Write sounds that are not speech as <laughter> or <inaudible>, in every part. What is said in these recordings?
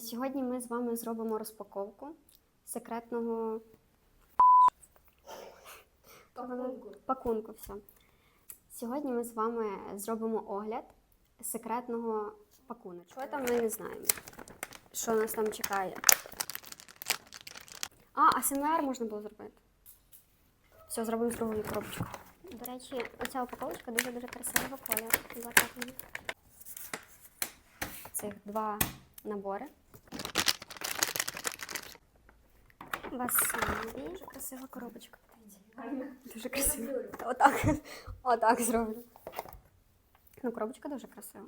Сьогодні ми з вами зробимо розпаковку секретного Пакунку. пакунку. Все. Сьогодні ми з вами зробимо огляд секретного пакуночку. Що там ми не знаємо. Що нас там чекає? А, АСМР можна було зробити. Все, зробимо з другою коробочку. До речі, оця упаковочка дуже-дуже красивого кольору. Цих два набори. Василі. Дуже красива коробочка. Дуже красиво. Отак. Отак зроблю. Ну, коробочка дуже красива.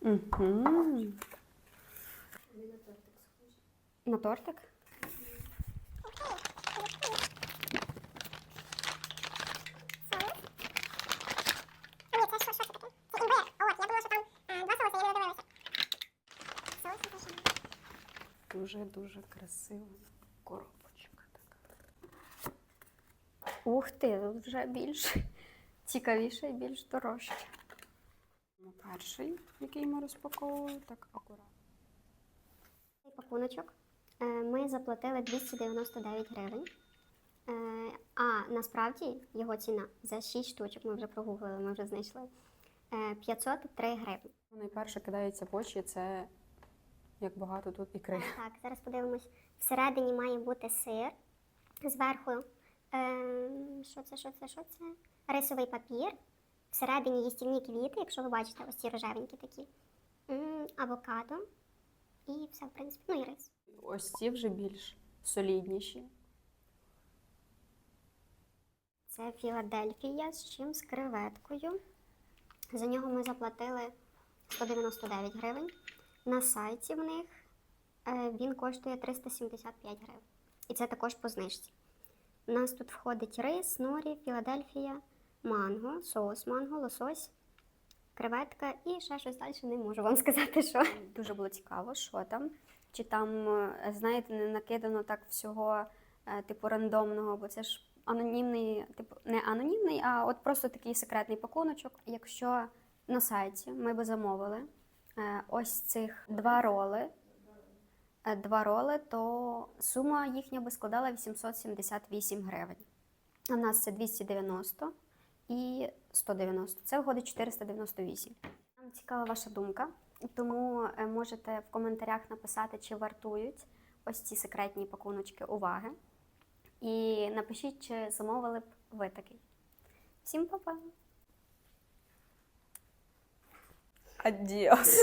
Угу. На тортик? Ні, це що, що це таке? Це імбир. От, я думала, що там е, два соуси, я не додивилася. Соус не точно. Дуже-дуже красива коробочка така. Ух ти, тут вже більш цікавіше і більш дорожче. Ну, Перший, який ми розпаковували, так акуратно. Цей пакуночок е, ми заплатили 299 гривень. Е, А насправді його ціна за 6 штучок, ми вже прогуглили, ми вже знайшли. е, 503 гривні. Найперше кидається в очі, це як багато тут ікри. Так, зараз подивимось. Всередині має бути сир. Зверху, е, що це, що це, що це? Рисовий папір. Всередині їстівні квіти, якщо ви бачите, ось ці рожевенькі такі. М, Авокадо. І все, в принципі, ну і рис. Ось ці вже більш солідніші. Це Філадельфія з чим з креветкою. За нього ми заплатили 199 гривень. На сайті в них е, він коштує 375 гривень. І це також по знижці. У нас тут входить рис, норі, Філадельфія, манго, соус манго, лосось, креветка і ще щось далі не можу вам <laughs> сказати, що. Дуже було цікаво, що там. Чи там, е, знаєте, не накидано так всього, е, типу, рандомного, бо це ж анонімний, типу, не анонімний, а от просто такий секретний пакуночок. Якщо на сайті ми би замовили ось цих два роли, е, два роли, то сума їхня би складала 878 гривень. У нас це 290 і 190. Це виходить 498. Нам цікава ваша думка, тому е, можете в коментарях написати, чи вартують ось ці секретні пакуночки уваги. І напишіть, чи замовили б ви такий. Всім па-па! Адіос!